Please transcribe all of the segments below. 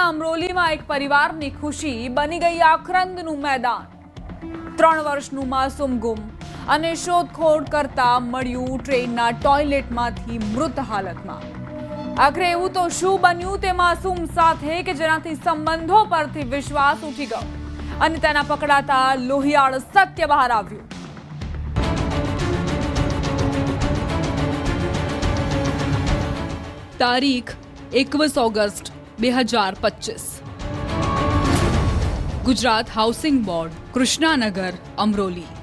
જિલ્લાના અમરોલીમાં એક પરિવારની ખુશી બની ગઈ આક્રંદનું મેદાન. ત્રણ વર્ષનું માસૂમ ગુમ અને શોધખોળ કરતા મળ્યું ટ્રેનના ટોયલેટમાંથી મૃત હાલતમાં. આખરે એવું તો શું બન્યું તે માસૂમ સાથે કે જેનાથી સંબંધો પરથી વિશ્વાસ ઉઠી ગયો અને તેના પકડાતા લોહિયાળ સત્ય બહાર આવ્યું. તારીખ એકવીસ ઓગસ્ટ બે હજાર પચીસ. Gujarat housing board Krishnanagar Amroli.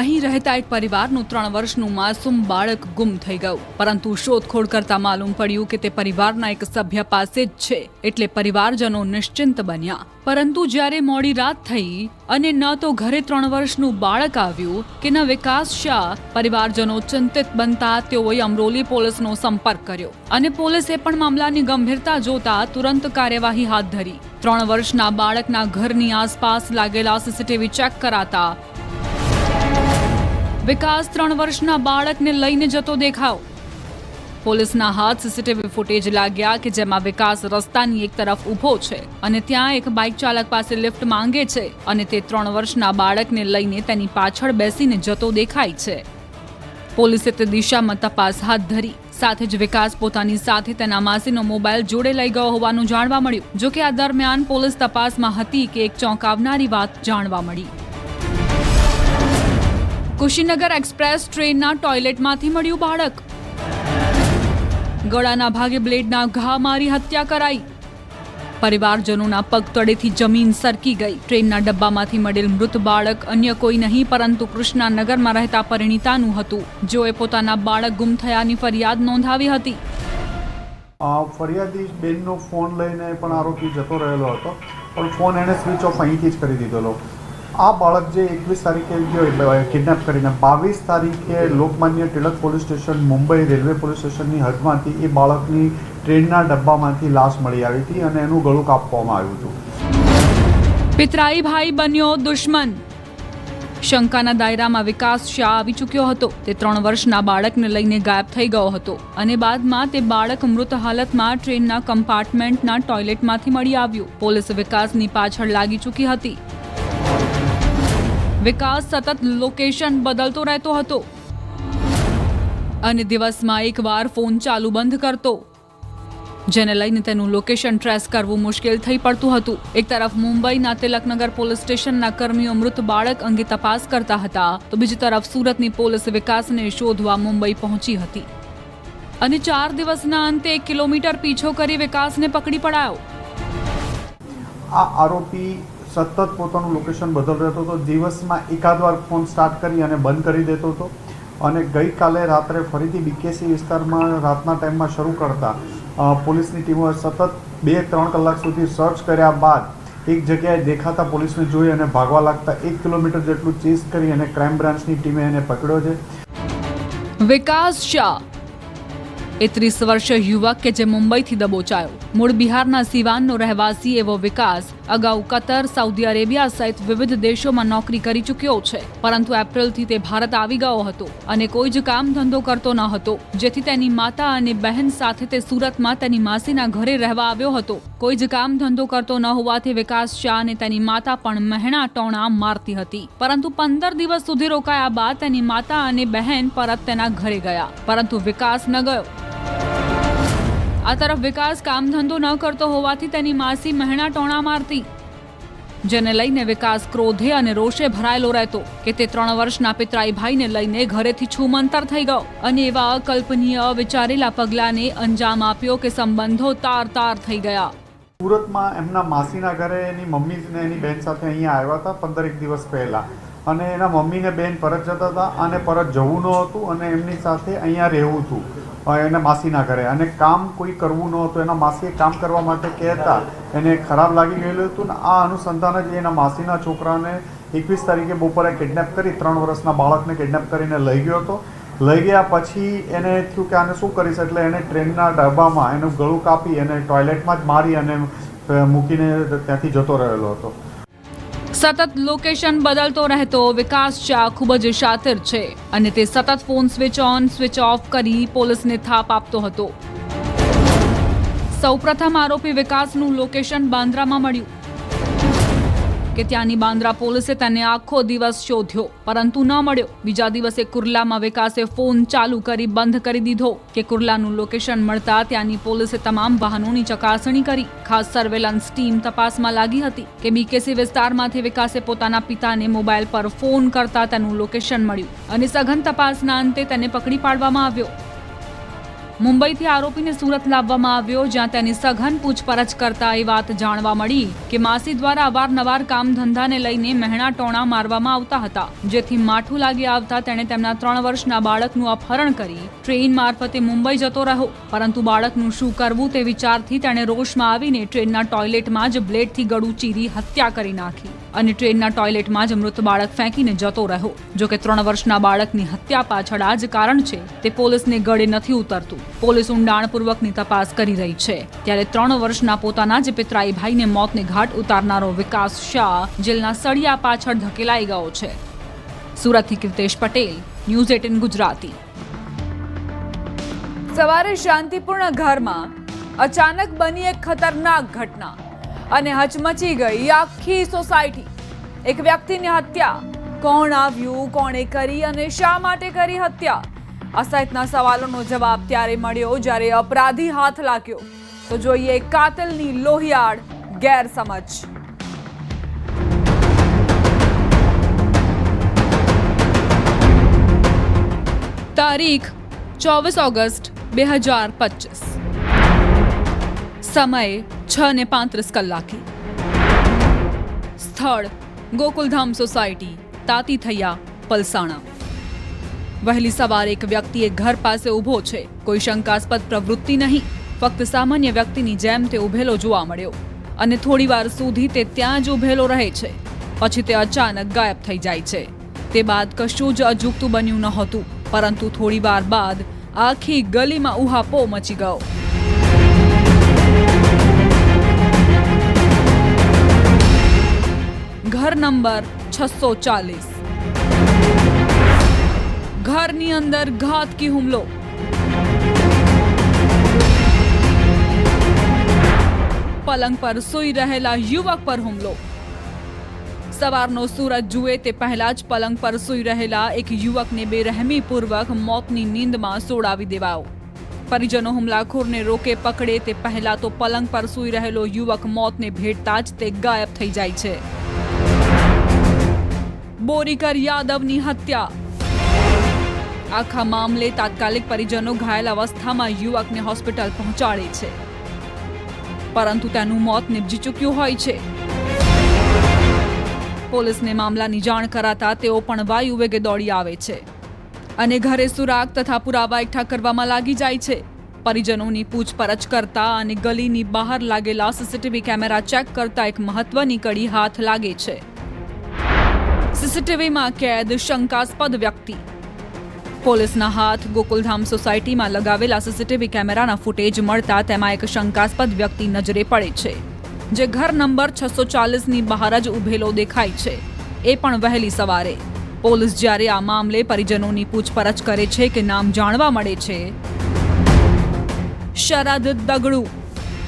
અહીં રહેતા એક પરિવારનું ત્રણ વર્ષનું માસૂમ બાળક ગુમ થઈ ગયું. પરંતુ શોધખોળ કરતા માલુમ પડ્યું કે તે પરિવારના એક સભ્ય પાસે જ છે એટલે પરિવારજનો નિશ્ચિંત બન્યા. પરંતુ જ્યારે મોડી રાત થઈ અને ન તો ઘરે ત્રણ વર્ષનું બાળક આવ્યું કે ન વિકાસ શાહ, પરિવારજનો ચિંતિત બનતા તેઓએ અમરોલી પોલીસનો સંપર્ક કર્યો અને પોલીસે પણ મામલાની ગંભીરતા જોતા તુરંત કાર્યવાહી હાથ ધરી. ત્રણ વર્ષના બાળકના ઘરની આસપાસ લાગેલા સીસીટીવી ચેક કરાતા વિકાસ ત્રણ વર્ષના બાળકને લઈને જતો દેખાવ. પોલીસના હાથ સીસીટીવી ફૂટેજ લાગ્યા કે જેમાં વિકાસ રસ્તાની એક તરફ ઊભો છે અને ત્યાં એક બાઇક ચાલક પાસે લિફ્ટ માંગે છે અને તે ત્રણ વર્ષના બાળકને લઈને તેની પાછળ બેસીને જતો દેખાય છે. પોલીસે તે દિશામાં તપાસ હાથ ધરી. સાથે જ વિકાસ પોતાની સાથે તેના માસીનો મોબાઈલ જોડે લઈ ગયો હોવાનું જાણવા મળ્યું, જોકે આ દરમિયાન પોલીસ તપાસમાં હતી કે એક ચોંકાવનારી વાત જાણવા મળી. કુશીનગર એક્સપ્રેસ ટ્રેનના ટોયલેટમાંથી મળ્યું બાળક. ગળાના ભાગે બ્લેડના ઘા મારી હત્યા કરાઈ. પરિવારજનોના પગ તળેથી જમીન સરકી ગઈ. ટ્રેનના ડબ્બામાંથી મળેલ મૃત બાળક અન્ય કોઈ નહીં, પરંતુ કૃષ્ણાનગરમાં રહેતા પરિણીતાનું હતું. જેઓએ પોતાના બાળક ગુમ થયાની ફરિયાદ નોંધાવી હતી. ફરિયાદી બેનનો ફોન લઈને પણ આરોપી જતો રહેલો હતો. પણ ફોન એણે સ્વિચ ઓફ અહીંથી જ કરી દીધેલો. આ બાળક જે એકવીસ તારીખે જે કિડનેપ કરીને, બાવીસ તારીખે Lokmanya Tilak police station, Mumbai railway police સ્ટેશનની હદમાંથી એ બાળકની ટ્રેનના ડબ્બામાંથી લાશ મળી આવી હતી અને એનું ગળું કાપવામાં આવ્યું હતું. પિતરાઈ ભાઈ બન્યો દુશ્મન. શંકાના દાયરામાં વિકાસ શાહ આવી ચૂક્યો હતો? તે ત્રણ વર્ષના બાળકને લઈને ગાયબ થઈ ગયો હતો અને બાદમાં તે બાળક મૃત હાલતમાં ટ્રેનના કમ્પાર્ટમેન્ટના ટોયલેટમાંથી મળી આવ્યું. પોલીસ વિકાસની પાછળ લાગી ચૂકી હતી. વિકાસ સતત લોકેશન બદલતો રહેતો હતો. અને દિવસમાં એકવાર ફોન ચાલુ બંધ કરતો. જેને લઈને તેનું લોકેશન ટ્રેસ કરવું મુશ્કેલ થઈ પડતું હતું. એક તરફ મુંબઈના તિલકનગર પોલીસ સ્ટેશનના કર્મીઓ મૃત બાળક અંગે તપાસ કરતા હતા, તો બીજી તરફ સુરતની પોલીસ વિકાસને શોધવા મુંબઈ પહોંચી હતી. અને ચાર દિવસના અંતે એક કિલોમીટર પીછો કરી વિકાસને પકડી પડાયો. આ આરોપી સતત પોતાનું લોકેશન બદલ રહેતો હતો. દિવસમાં એકાદ વાર ફોન સ્ટાર્ટ કરી અને બંધ કરી દેતો હતો. અને ગઈકાલે રાત્રે ફરીથી બીકેસી વિસ્તારમાં રાતના ટાઈમમાં શરૂ કરતા પોલીસની ટીમોએ સતત બે ત્રણ કલાક સુધી સર્ચ કર્યા બાદ એક જગ્યાએ દેખાતા પોલીસને જોઈ અને ભાગવા લાગતા એક કિલોમીટર જેટલું ચેસ કરી અને ક્રાઇમ બ્રાન્ચની ટીમે એને પકડ્યો છે. વિકાસ શાહ એ ત્રીસ વર્ષીય યુવક કે જે મુંબઈથી દબોચાયો? મૂળ બિહારના સિવાનનો રહેવાસી એવો વિકાસ. અગાઉ કતર, સાઉદી અરેબિયા સહિત વિવિધ દેશોમાં નોકરી કરી ચૂક્યો છે. પરંતુ એપ્રિલથી તે ભારત આવી ગયો હતો અને કોઈ જ કામ ધંધો કરતો ન હતો. જેથી તેની માતા અને બહેન સાથે તે સુરતમાં તેની માસીના ઘરે રહેવા આવ્યો હતો. કોઈ જ કામ ધંધો કરતો ન હોવાથી વિકાસ શાહ અને તેની માતા પણ મહેણા ટોણા મારતી હતી. પરંતુ પંદર દિવસ સુધી રોકાયા બાદ તેની માતા અને બહેન પરત તેના ઘરે ગયા. પરંતુ વિકાસ ન ગયો. આ તરફ વિકાસ કામ ધંધો ન કરતો હોવાથી તેની માસી મહેણા ટોણા મારતી. જેને લઈને વિકાસ ક્રોધે અને રોષે ભરાયેલો રહેતો કે તે ત્રણ વર્ષના પિતરાઈ ભાઈને લઈને ઘરેથી છૂમંતર થઈ ગયો. અને એવા અકલ્પનીય વિચારેલા પગલાંને અંજામ આપ્યો કે સંબંધો તાર તાર થઈ ગયા. સુરતમાં એમના માસીના ઘરે એની મમ્મી ને એની બેન સાથે અહીંયા આવ્યા હતા પંદર એક દિવસ પહેલાં. અને એના મમ્મીને બેન પરત જતા હતા અને પરત જવું ન હતું અને એમની સાથે અહીંયા રહેવું હતું. એના માસીના ઘરે અને કામ કોઈ કરવું ન હતું, એના માસીએ કામ કરવા માટે કહેતા. એને ખરાબ લાગી ગયેલું હતું ને આ અનુસંધાને જ એના માસીના છોકરાને એકવીસ તારીખે બપોરે કિડનેપ કરી, ત્રણ વર્ષના બાળકને કિડનેપ કરીને લઈ ગયો હતો. લઈ ગયા પછી એને થયું કે આને શું કરીશ? એટલે એને ટ્રેનના ડબ્બામાં એનું ગળું કાપી અને ટોયલેટમાં જ મારી અને મૂકીને ત્યાંથી જતો રહેલો હતો. સતત લોકેશન બદલતો રહેતો વિકાસ શાહ ખૂબ જ શાતિર છે અને તે સતત phone switch on, switch off કરી પોલીસને થાપ આપતો હતો. સૌપ્રથમ આરોપી વિકાસનું લોકેશન બાંદ્રામાં મળ્યું. કે ત્યાંની બાંદ્રા પોલીસે તેને આખો દિવસ શોધ્યો. પરંતુ ન મળ્યો. બીજા દિવસે કુર્લામાં વિકાસે ફોન ચાલુ કરી બંધ કરી દીધો. કે કુર્લાનું લોકેશન મળતા ત્યાંની પોલીસે તમામ વાહનોની ચકાસણી કરી. ખાસ સર્વેલન્સ ટીમ તપાસમાં લાગી હતી કે બીકેસી વિસ્તારમાંથી વિકાસે પોતાના પિતાને મોબાઈલ પર ફોન કરતા તેનું લોકેશન મળ્યું. અને સઘન તપાસના અંતે તેને પકડી પાડવામાં આવ્યો. મુંબઈથી આરોપીને સુરત લાવવામાં આવ્યો, જ્યાં તેની સઘન પૂછપરછ કરતા એ વાત જાણવા મળી કે માસી દ્વારા અવારનવાર કામ ધંધાને લઈને મહેણા ટોણા મારવામાં આવતા હતા. જેથી માઠું લાગી આવતા તેણે તેમના ત્રણ વર્ષના બાળકનું અપહરણ કરી ટ્રેન મારફતે મુંબઈ જતો રહ્યો. પરંતુ બાળકનું શું કરવું તે વિચારથી તેણે રોષમાં આવીને ટ્રેનના ટોયલેટમાં જ બ્લેડથી ગળું ચીરી હત્યા કરી નાખી. અને ટ્રેનના ટોયલેટમાં જ મૃત બાળક ફેંકીને જતો રહ્યો. જો કે ત્રણ વર્ષના બાળકની હત્યા પાછળ આ જ કારણ છે તે પોલીસને ગળે નથી ઉતરતું. પોલીસ ઊંડાણપૂર્વકની તપાસ કરી રહી છે. ત્યારે ત્રણ વર્ષના પોતાના જ પિતરાઈ ભાઈને મોતને ઘાટ ઉતારનારો વિકાસ શાહ જેલના સળિયા પાછળ ધકેલાઈ ગયો છે. સુરતથી કીર્તેશ પટેલ, ન્યૂઝ એટીન ગુજરાતી. સવારે શાંતિપૂર્ણ ઘરમાં અચાનક બની એક ખતરનાક ઘટના. અને હચમચી ગઈ આખી સોસાયટી. એક વ્યક્તિની હત્યા. કોણ આવ્યું, કોણે કરી અને શા માટે કરી હત્યા? આ સહિતના સવાલોનો જવાબ ત્યારે મળ્યો જ્યારે અપરાધી હાથ લાગ્યો. તો જોઈએ કાતલની લોહિયાળ ગેરસમજ. તારીખ ચોવીસ ઓગસ્ટ બે હજાર પચીસ. સમય છ ને પાંત્રીસ કલાકે. સ્થળ, ગોકુલધામ સોસાયટી તાતી થયા પલસાણા. વહેલી સવારે એક વ્યક્તિ એક ઘર પાસે ઊભો છે. કોઈ શંકાસ્પદ પ્રવૃત્તિ નહીં. ફક્ત સામાન્ય વ્યક્તિની જેમ તે ઊભેલો જોવા મળ્યો. અને થોડીવાર સુધી તે ત્યાં જ ઊભેલો રહે છે. પછી તે અચાનક ગાયબ થઈ જાય છે. તે બાદ કશું જ અજુગતું બન્યું નહોતું. પરંતુ થોડીવાર બાદ આખી ગલીમાં ઉહાપો મચી ગયો. ઘર નંબર છસો ચાલીસ. ઘરની અંદર ઘાતકી હુમલો. પલંગ પર સૂઈ રહેલા યુવક પર હુમલો. સવારનો સૂરજ જુએ તે પહેલા જ પલંગ પર સૂઈ રહેલા એક યુવકને બેરહેમીપૂર્વક મોતની નીંદમાં સોડાવી દેવાયો. પરિજનો હુમલાખોરને રોકે પકડે તે પહેલા તો પલંગ પર સૂઈ રહેલો યુવક મોતને ભેટતા જ તે ગાયબ થઈ જાય છે. બોરીકર યાદવની હત્યા. આખા મામલે તાત્કાલિક પરિજનો ઘાયલ અવસ્થામાં યુવકને હોસ્પિટલ પહોંચાડે છે. પરંતુ તેનું મોત નિપજી ચૂક્યું હોય છે. પોલીસને મામલાની જાણ કરાતા તેઓ પણ વાયુ વેગે દોડી આવે છે. અને ઘરે સુરાગ તથા પુરાવા એકઠા કરવામાં લાગી જાય છે. પરિજનોની પૂછપરછ કરતા અને ગલીની બહાર લાગેલા સીસીટીવી કેમેરા ચેક કરતા એક મહત્વની કડી હાથ લાગે છે. સીસીટીવીમાં કેદ શંકાસ્પદ વ્યક્તિ. પોલીસના હાથ ગોકુલધામ સોસાયટીમાં લગાવેલા સીસીટીવી કેમેરાના ફૂટેજ મળતા તેમાં એક શંકાસ્પદ વ્યક્તિ નજરે પડે છે, જે ઘર નંબર છસો ચાલીસની બહાર જ ઊભેલો દેખાય છે. એ પણ વહેલી સવારે. પોલીસ જ્યારે આ મામલે પરિજનોની પૂછપરછ કરે છે કે નામ જાણવા મળે છે. શરદ દગડુ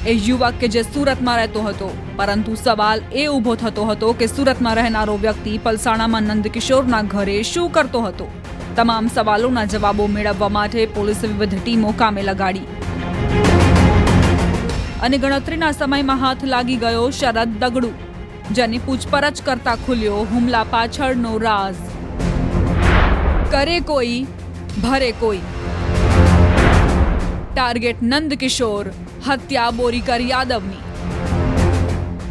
એ યુવક કે જે સુરતમાં રહેતો હતો. પરંતુ સવાલ એ ઊભો થતો હતો કે સુરતમાં રહેનારો વ્યક્તિ પલસાણામાં નંદકિશોરના ઘરે શું કરતો હતો? તમામ સવાલોના જવાબો મેળવવા માટે પોલીસે વિવિધ ટીમો કામે લગાડી. અને ગણતરીના સમયમાં હાથ લાગી ગયો શરદ દગડુ, જેની પૂછપરછ કરતા ખુલ્યો હુમલા પાછળનો રાઝ. કરે કોઈ, ભરે કોઈ. ટાર્ગેટ નંદકિશોર હત્યા બોરીકર યાદવની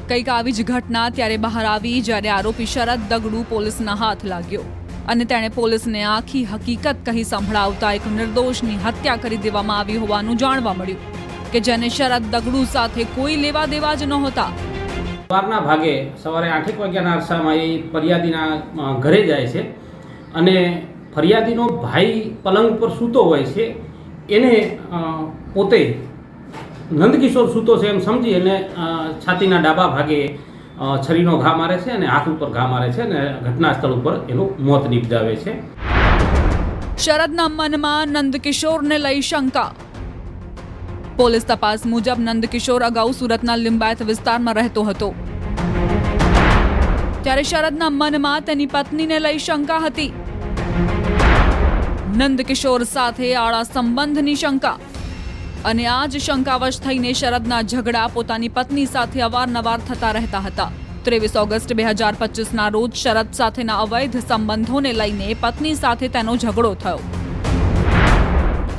કંઈક આવી જ ઘટના ત્યારે બહાર આવી જ્યારે આરોપી શરદ દગડુ પોલીસના હાથ લાગ્યો અને તેણે પોલીસને આખી હકીકત કહી સંભળાવતા એક નિર્દોષની હત્યા કરી દેવામાં આવી હોવાનું જાણવા મળ્યું કે જેને શરદ દગડુ સાથે કોઈ લેવા દેવા જ નહોતા. સવારના ભાગે સવારે આઠેક વાગ્યાના અરસામાં એ ફરિયાદીના ઘરે જાય છે અને ફરિયાદીનો ભાઈ પલંગ પર સૂતો હોય છે. એને પોતે નંદકિશોર સૂતો છે એમ સમજી અને છાતીના ડાબા ભાગે છરીનો ઘા મારે છે અને હાથ ઉપર ઘા મારે છે અને ઘટના સ્થળ ઉપર એનું મોત નિપજાવે છે. શરદના મનમાં નંદકિશોરને લઈ શંકા. પોલીસ તપાસ મુજબ નંદકિશોર અગાઉ સુરતના લિંબાયત વિસ્તારમાં રહેતો હતો. ત્યારે શરદના મનમાં તેની પત્નીને લઈ શંકા હતી. નંદકિશોર સાથે આળા સંબંધની શંકા. અને આ જ શંકાવશ થઈને શરદના ઝઘડા પોતાની પત્ની સાથે અવારનવાર થતા રહેતા હતા. ત્રેવીસ ઓગસ્ટ બે હજાર પચીસના રોજ શરદ સાથેના અવૈધ સંબંધોને લઈને પત્ની સાથે તેનો ઝઘડો થયો.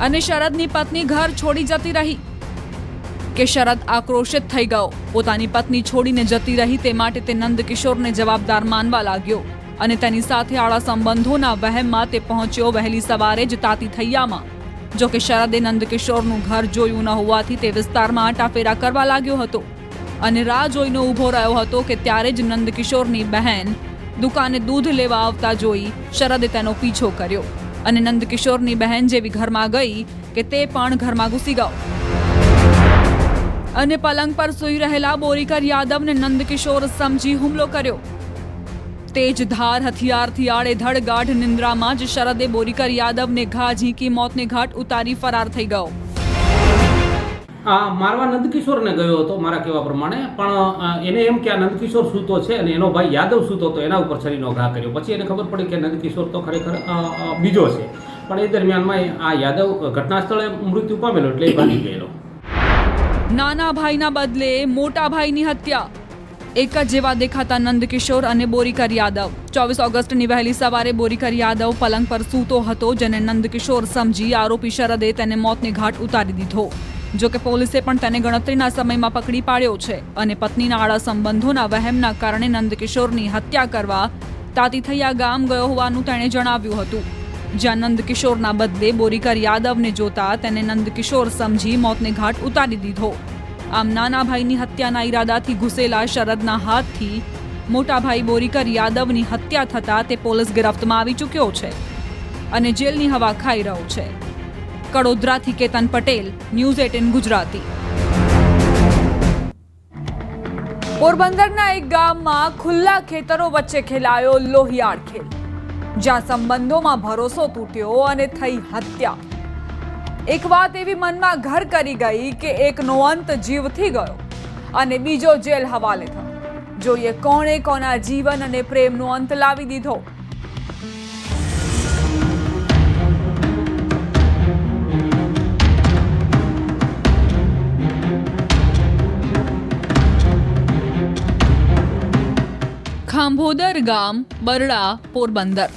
અને શરદની પત્ની ઘર છોડી જતી રહી. કે શરદ આક્રોશિત થઈ ગયો. પોતાની પત્ની છોડીને જતી રહી તે માટે તે નંદકિશોરને જવાબદાર માનવા લાગ્યો અને તેની સાથે આળા સંબંધોના વહેમમાં તે પહોંચ્યો વહેલી સવારે જ તાતી થૈયામાં. જો કે શરદે નંદકિશોરનું ઘર જોયું ન હોવાથી તે વિસ્તારમાં આટાફેરા કરવા લાગ્યો હતો. અને રાહ જોઈને ઊભો રહ્યો હતો કે ત્યારે જ નંદકિશોરની બહેન દુકાને દૂધ લેવા આવતા જોઈ શરદે તેનો પીછો કર્યો અને નંદકિશોરની બહેન જેવી ઘરમાં ગઈ કે તે પણ ઘરમાં ઘૂસી ગયો. અને પલંગ પર સૂઈ રહેલા બોરીકર યાદવને નંદકિશોર સમજી હુમલો કર્યો. તેજ ધાર હથિયારથી આડેધડ ગાઢ નિંદ્રામાં જ શરદે બોરીકર યાદવને ઘા ઝીંકી મોતને ઘાટ ઉતારી ફરાર થઈ ગયો. આ મારવા નંદકિશોરને ગયો હતો મારા કહેવા પ્રમાણે. પણ એને એમ કે આ નંદકિશોર સૂતો છે અને એનો ભાઈ યાદવ સૂતો હતો એના ઉપર છરીનો ઘા કર્યો. પછી એને ખબર પડી કે નંદકિશોર તો ખરેખર બીજો છે. પણ એ દરમિયાનમાં આ યાદવ ઘટના સ્થળે મૃત્યુ પામેલો એટલે એ ભાગી ગયેલો. નાના ભાઈના બદલે મોટા ભાઈની હત્યા. એક જ જેવા દેખાતા નંદકિશોર અને બોરીકર યાદવ. ચોવીસ ઓગસ્ટની વહેલી સવારે બોરીકર યાદવ પલંગ પર સૂતો હતો, જેને નંદકિશોર સમજી આરોપી શરદે તેને મોતને ઘાટ ઉતારી દીધો. જો કે પોલીસે પણ તેને ગણતરીના સમયમાં પકડી પાડ્યો છે અને પત્નીના આડા સંબંધોના વહેમના કારણે નંદકિશોરની હત્યા કરવા તાતીથૈયા ગામ ગયો હોવાનું તેણે જણાવ્યું હતું. જ્યાં નંદકિશોરના બદલે બોરીકર યાદવને જોતા તેને નંદકિશોર સમજી મોતને ઘાટ ઉતારી દીધો. આમ નાના ભાઈની હત્યાના ઈરાદાથી ઘૂસેલા શરદના હાથથી મોટા ભાઈ બોરીકર યાદવની હત્યા થતા તે પોલીસ ગિરફ્તમાં આવી ચૂક્યો છે અને જેલની હવા ખાઈ રહ્યો છે. કડોદરાથી કેતન પટેલ, ન્યૂઝ એટીન ગુજરાતી. પોરબંદરના એક ગામમાં ખુલ્લા ખેતરો વચ્ચે ખેલાયો લોહિયાળ ખેલ. જ્યાં સંબંધોમાં ભરોસો તૂટ્યો અને થઈ હત્યા. એક વાત એવી મનમાં ઘર કરી ગઈ કે એકનો અંત જીવથી ગયો અને બીજો જેલ હવાલે થયો. જોઈએ કોણે કોના જીવન અને પ્રેમનો અંત લાવી દીધો. ખાંભોદર ગામ બરડા પોરબંદર.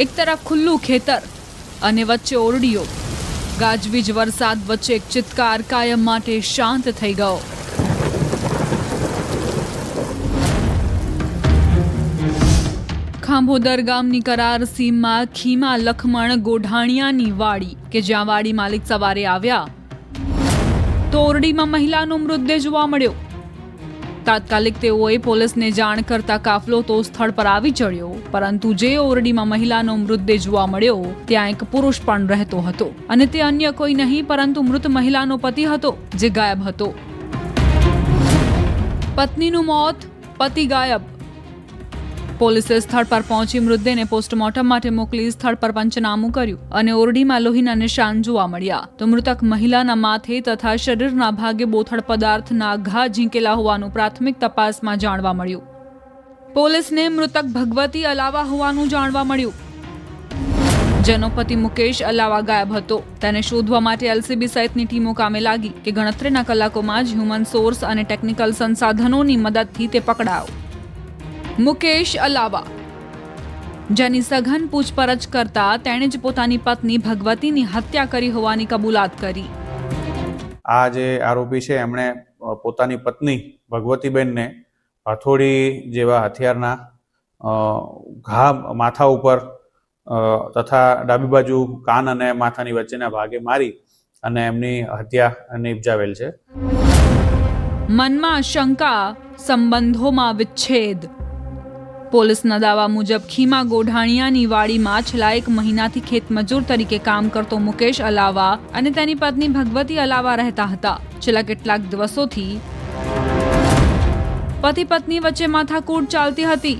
એક તરફ ખુલ્લું ખેતર અને વચ્ચે ઓરડીઓ. ગાજવીજ વરસાદ વચ્ચે એક ચિત્કાર કાયમ માટે શાંત થઈ ગયો. ખાંભોદર ગામની કરાર સીમમાં ખીમા લખમણ ગોઢાણિયાની વાડી, કે જ્યાં વાડી માલિક સવારે આવ્યા. તો ઓરડીમાં મહિલાનો મૃતદેહ જોવા મળ્યો. તાત્કાલિક તેઓએ પોલીસને જાણ કરતા કાફલો તો સ્થળ પર આવી ચડ્યો, પરંતુ જે ઓરડીમાં મહિલાનો મૃતદેહ જોવા મળ્યો, ત્યાં એક પુરુષ પણ રહેતો હતો. અને તે અન્ય કોઈ નહીં, પરંતુ મૃત મહિલાનો પતિ હતો, જે ગાયબ હતો. પત્નીનું મોત, પતિ ગાયબ. પોલીસે સ્થળ પર પહોંચી મૃતદેહને પોસ્ટમોર્ટમ માટે મોકલી સ્થળ પર પંચનામું કર્યું અને ઓરડીમાં લોહીના નિશાન જોવા મળ્યા. તો મૃતક મહિલાના માથે તથા શરીરના ભાગે બોથડ પદાર્થના ઘા ઝીંકેલા હોવાનું પ્રાથમિક તપાસમાં જાણવા મળ્યું. પોલીસને મૃતક ભગવતી અલાવા હોવાનું જાણવા મળ્યું. જેનો પતિ મુકેશ અલાવા ગાયબ હતો. તેને શોધવા માટે એલસીબી સહિતની ટીમો કામે લાગી કે ગણતરીના કલાકોમાં જ હ્યુમન સોર્સ અને ટેકનિકલ સંસાધનોની મદદથી તે પકડાયો. મુકેશ અલાવા. જેની સઘન પૂછપરછ કરતા તેણે જ પોતાની પત્ની ભગવતીની હત્યા કરી હોવાની કબૂલાત કરી. આ જે આરોપી છે એમણે પોતાની પત્ની ભગવતીબેનને હથોડી જેવા હથિયારના ઘા માથા ઉપર તથા ડાબી બાજુ કાન અને માથાની વચ્ચેના ભાગે મારી અને એમની હત્યા નિપજાવેલ છે. મનમાં શંકા સંબંધોમાં વિચ્છેદ. પોલીસના દાવા મુજબ ખીમા ગોઢાણિયાની વાડીમાં છેલ્લા એક મહિનાથી ખેતમજૂર તરીકે કામ કરતો મુકેશ અલાવા અને તેની પત્ની ભગવતી અલાવા રહેતા હતા. છેલ્લા કેટલાક દિવસોથી પતિ પત્ની વચ્ચે માથાકૂટ ચાલતી હતી.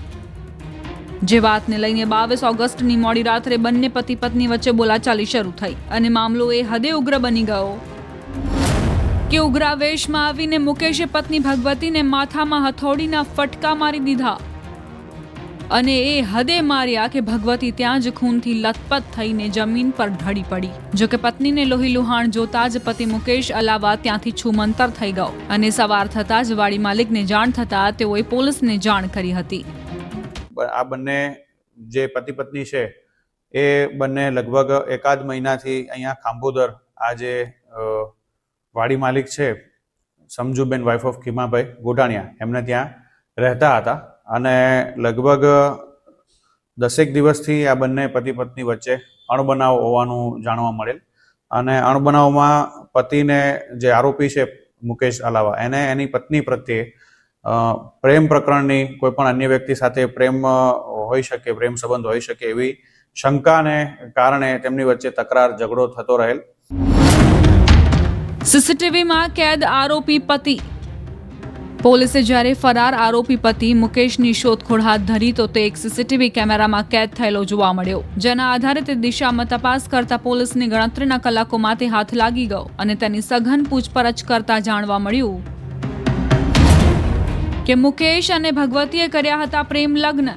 જે વાતને લઈને બાવીસ ઓગસ્ટની મોડી રાત્રે બંને પતિ પત્ની વચ્ચે બોલાચાલી શરૂ થઈ અને મામલો એ હદે ઉગ્ર બની ગયો. કે ઉગ્રાવેશમાં આવીને મુકેશે પત્ની ભગવતીને માથામાં હથોડીના ફટકા મારી દીધા. અને એ હદે માર્યા કે ભગવતી ત્યાં જ ખૂનથી લથપથ થઈને જમીન પર ઢળી પડી. જોકે પત્નીને લોહી લુહાણ જોતા જ પતિ મુકેશ અલાવા ત્યાંથી છુમંતર થઈ ગયો અને સવાર થતાં જ વાડી માલિકને જાણ થતાં તેઓએ પોલીસને જાણ કરી હતી. આ બંને જે પતિ પત્ની છે, એ બંને લગભગ એકાદ મહિનાથી અહીંયા ખાંભોદર આ જે વાડી માલિક છે, સમજુબેન વાઇફ ઓફ ખીમાભાઈ ગોઢાણિયા, એમને ત્યાં રહેતા હતા. અને લગભગ દસેક દિવસથી આ બંને પતિ પત્ની વચ્ચે અણબનાવ હોવાનું જાણવા મળેલ. અને અણબનાવમાં પતિને જે આરોપી છે મુકેશ અલાવા, એને એની પત્ની પ્રત્યે પ્રેમ પ્રકરણની કોઈ પણ અન્ય વ્યક્તિ સાથે પ્રેમ હોઈ શકે, પ્રેમ સંબંધ હોઈ શકે એવી શંકાને કારણે તેમની વચ્ચે તકરાર ઝઘડો થતો રહેલ. સીસીટીવીમાં કેદ આરોપી પતિ પોલીસે જ્યારે ફરાર આરોપી પતિ મુકેશની શોધખોળ હાથ ધરી તો તે એક સીસીટીવી કેમેરામાં કેદ થયેલો જોવા મળ્યો. જેના આધારે તે દિશામાં તપાસ કરતા પોલીસની ગણતરીના કલાકોમાં તે હાથ લાગી ગયો અને તેની સઘન પૂછપરછ કરતા જાણવા મળ્યું કે મુકેશ અને ભગવતીએ કર્યા હતા પ્રેમ લગ્ન.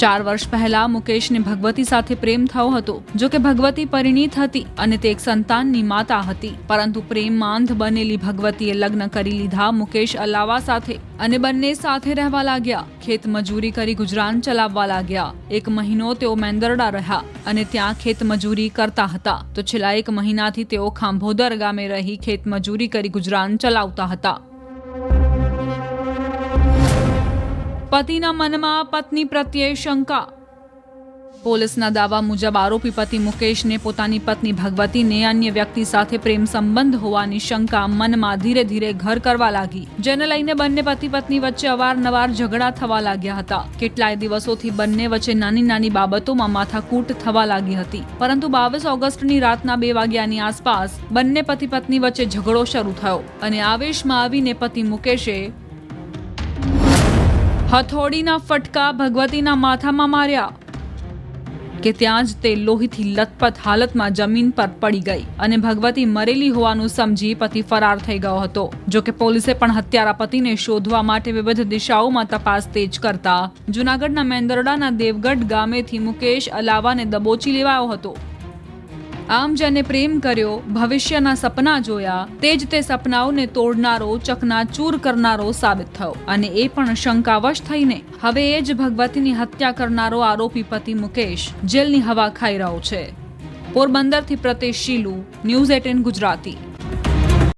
ચાર વર્ષ પહેલા મુકેશને ભગવતી સાથે પ્રેમ થયો હતો, જો કે ભગવતી પરિણીત હતી અને તે એક સંતાનની માતા હતી. પરંતુ પ્રેમમાંધ બનેલી ભગવતીએ લગ્ન કરી લીધા મુકેશ અલાવા સાથે અને બંને સાથે રહેવા લાગ્યા. ખેત મજૂરી કરી ગુજરાન ચલાવવા લાગ્યા. એક મહિનો તેઓ મેંદરડા રહ્યા અને ત્યાં ખેત મજૂરી કરતા હતા. તો છેલ્લા એક મહિનાથી તેઓ ખાંભોદર ગામે રહી ખેત મજૂરી કરી ગુજરાન ચલાવતા હતા. પતિના મનમાં પત્ની પ્રત્યે શંકા. પોલીસના દાવા મુજબ આરોપી પતિ મુકેશને પોતાની પત્ની ભગવતીને અન્ય વ્યક્તિ સાથે પ્રેમ સંબંધ હોવાની શંકા મનમાં ધીરે ધીરે ઘર કરવા લાગી, જેને લઈને બંને પતિ પત્ની વચ્ચે અવારનવાર ઝઘડા થવા લાગ્યા હતા. કેટલાય દિવસોથી બંને વચ્ચે નાની નાની બાબતોમાં માથાકૂટ થવા લાગી હતી. પરંતુ બાવીસ ઓગસ્ટની રાતના બે વાગ્યાની આસપાસ બંને પતિ પત્ની વચ્ચે ઝઘડો શરૂ થયો અને આવેશમાં આવીને પતિ મુકેશે હથોડીના ફટકા ભગવતીના માથામાં માર્યા કે ત્યાં જ તે લોહીથી લથપથ હાલતમાં જમીન પર પડી ગઈ અને ભગવતી મરેલી હોવાનું સમજી પતિ ફરાર થઈ ગયો હતો. જો કે પોલીસે પણ હત્યારા પતિને શોધવા માટે વિવિધ દિશાઓમાં તપાસ તેજ કરતા જૂનાગઢના મેંદરડાના દેવગઢ ગામેથી મુકેશ અલાવાને દબોચી લેવાયો હતો. આમ જેને પ્રેમ કર્યો, ભવિષ્યના સપના જોયા, તે જ તે સપનાઓને તોડનારો, ચકનાચૂર કરનારો સાબિત થયો. અને એ પણ શંકાવશ થઈને, હવે એ જ ભગવતીની હત્યા કરનારો આરોપી પતિ મુકેશ, જેલની હવા ખાઈ રહ્યો છે. પોરબંદરથી પ્રતિશ શીલુ, ન્યૂઝ એટીન ગુજરાતી.